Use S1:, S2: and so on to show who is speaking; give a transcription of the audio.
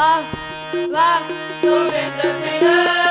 S1: ਵਾਹ ਵਾਹ ਗੋਬਿੰਦ ਸਿੰਘ